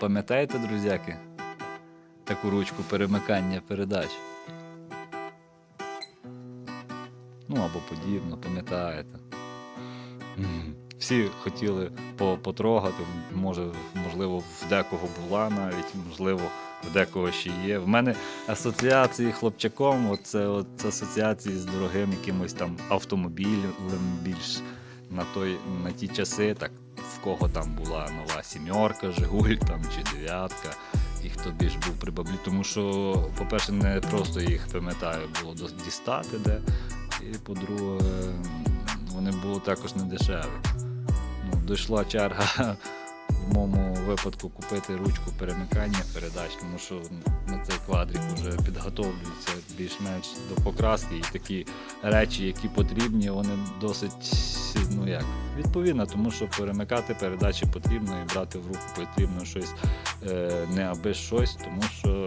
Пам'ятаєте, друзяки? Таку ручку перемикання передач? Ну або подібно, пам'ятаєте. Всі хотіли потрогати, може, можливо, в декого була навіть, можливо, в декого ще є. В мене асоціації хлопчаком, це асоціації з дорогим якимось там автомобілем більш на, той, на ті часи, так кого там була нова сімерка, Жигуль там чи дев'ятка. І хто більш був при баблі, тому що, по-перше, не просто їх пам'ятаю, було дістати де. І по-друге, вони були також не дешеві. Ну, дійшла черга в моєму випадку купити ручку перемикання передач, тому що на цей квадрик вже підготовлюється більш-менш до покраски і такі речі, які потрібні, вони досить ну як, відповідно, тому що перемикати передачі потрібно і брати в руку потрібно щось е, не аби щось, тому що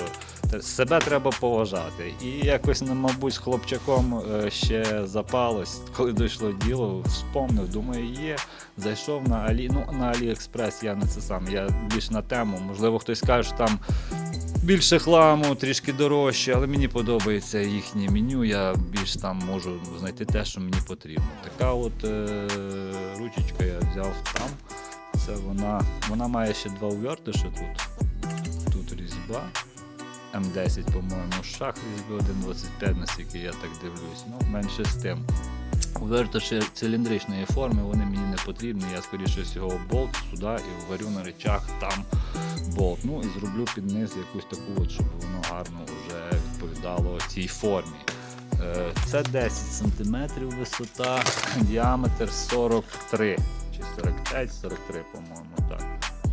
себе треба поважати. І якось, ну, мабуть, з хлопчаком е, ще запалось, коли дійшло діло, вспомнив, думаю, є. Зайшов на Алі. Ну, на Аліекспрес я не це саме, я більш на тему. Можливо, хтось каже, що там більше хламу, трішки дорожче, але мені подобається їхнє меню. Я більш там можу знайти те, що мені потрібно. Така от е, ручечка я взяв там. Це вона. Вона має ще два увертиші тут. Тут різьба. М10, по-моєму, шах різьби 1,25, наскільки я так дивлюсь. Ну, менше з тим. Увертиші циліндричної форми, вони мені не потрібні. Я скоріше всього болт сюди і варю на речах там болт. Ну і зроблю під низ якусь таку, от, щоб воно гарно вже відповідало цій формі. Е, Це 10 см висота, діаметр 43 чи 45, 43, по-моєму, так.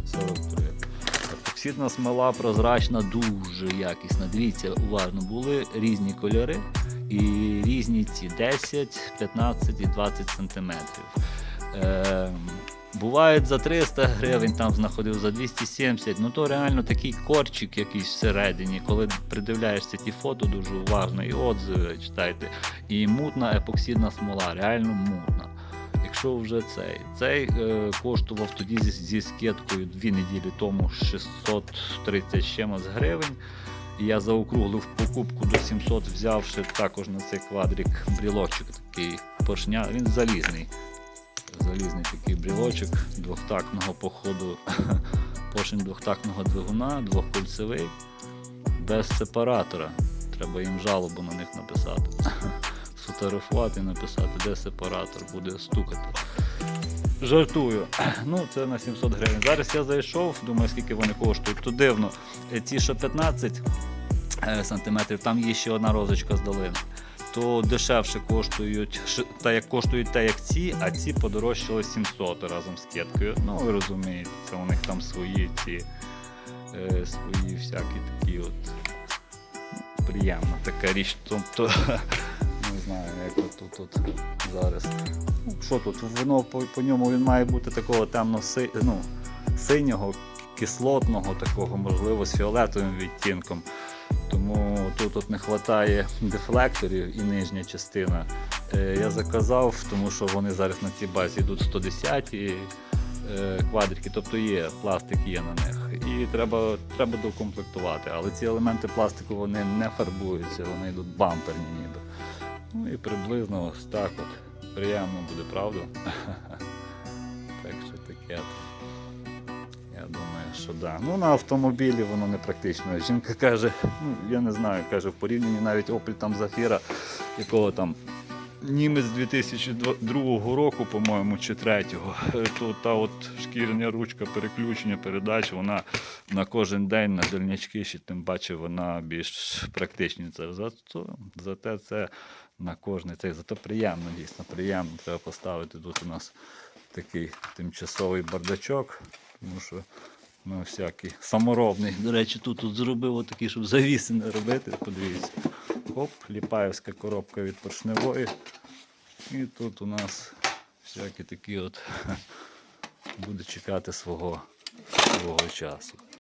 43. Епоксидна смола прозрачна, дуже якісна. Дивіться, уважно, були різні кольори і різні ці 10, 15 і 20 сантиметрів. Е, бувають за 300 гривень, там знаходив за 270, ну то реально такий корчик якийсь всередині, коли придивляєшся ті фото дуже уважно і отзиви читайте. І мутна епоксидна смола, реально мутна. Якщо вже цей. Цей е, коштував тоді зі, зі скидкою дві неділі тому 630 з чимось гривень. Я заокруглив покупку до 700, взявши також на цей квадрик брілочок такий поршня. Він залізний. Залізний такий брілочок двохтактного походу, поршень двохтактного двигуна, двохкольцевий, без сепаратора. Треба їм жалобу на них написати. Сфотографувати і написати, де сепаратор буде стукати. Жартую. Ну, це на 700 гривень. Зараз я зайшов, думаю, скільки вони коштують. То дивно. Е, Ці, що 15 е, сантиметрів, там є ще одна розочка з долини. То дешевше коштують, та як коштують те, як ці, а ці подорожчали 700 разом з кеткою. Ну, ви розумієте, це у них там свої ці е, свої всякі такі от ну, приємна така річ. Тобто, не знаю, як тут, тут зараз. Ну, що тут? Воно по, по ньому він має бути такого темно ну, синього, кислотного, такого, можливо, з фіолетовим відтінком. Тому тут от не вистачає дефлекторів і нижня частина. Е, я заказав, тому що вони зараз на цій базі йдуть 110 е, квадрики, тобто є, пластик є на них. І треба, треба докомплектувати. Але ці елементи пластику вони не фарбуються, вони йдуть бамперні ніби. І приблизно ось так от. Приємно буде, правда? так що таке. Я думаю, що да. Ну на автомобілі воно не практично. Жінка каже, ну я не знаю, каже, в порівнянні навіть Opel там Zafira, якого там німець 2002 року, по-моєму, чи третього, то та от шкіряна ручка переключення передач, вона на кожен день на дальнячки, ще тим паче вона більш практичніша. Зато, зате це на кожний цей. Зато приємно, дійсно приємно. Треба поставити тут у нас такий тимчасовий бардачок, тому що ну, всякий саморобний. До речі, тут, тут зробив отакий, щоб завіси не робити. Подивіться. Оп, ліпаївська коробка від поршневої. І тут у нас всякі такі от буде чекати свого, свого часу.